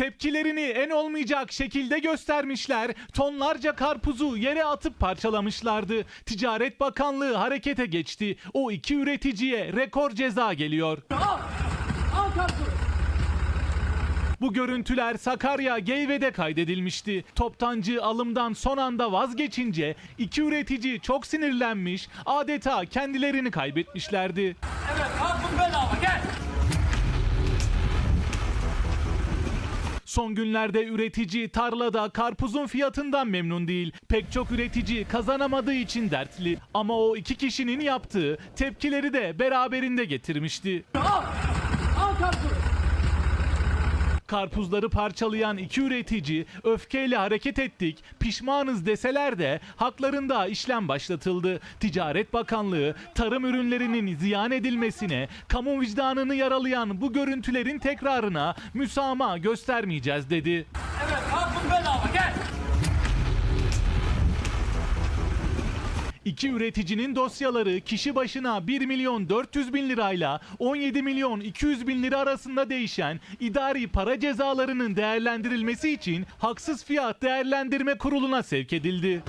Tepkilerini en olmayacak şekilde göstermişler. Tonlarca karpuzu yere atıp parçalamışlardı. Ticaret Bakanlığı harekete geçti. O iki üreticiye rekor ceza geliyor. Bu görüntüler Sakarya Geyve'de kaydedilmişti. Toptancı alımdan son anda vazgeçince iki üretici çok sinirlenmiş, adeta kendilerini kaybetmişlerdi. Evet karpuz bedava gel. Son günlerde üretici tarlada karpuzun fiyatından memnun değil. Pek çok üretici kazanamadığı için dertli. Ama o iki kişinin yaptığı tepkileri de beraberinde getirmişti. Al. Al karpuzu. Karpuzları parçalayan iki üretici öfkeyle hareket ettik, pişmanız deseler de haklarında işlem başlatıldı. Ticaret Bakanlığı tarım ürünlerinin ziyan edilmesine, kamu vicdanını yaralayan bu görüntülerin tekrarına müsamaha göstermeyeceğiz dedi. İki üreticinin dosyaları kişi başına 1 milyon 400 bin lirayla 17 milyon 200 bin lira arasında değişen idari para cezalarının değerlendirilmesi için haksız fiyat değerlendirme kuruluna sevk edildi.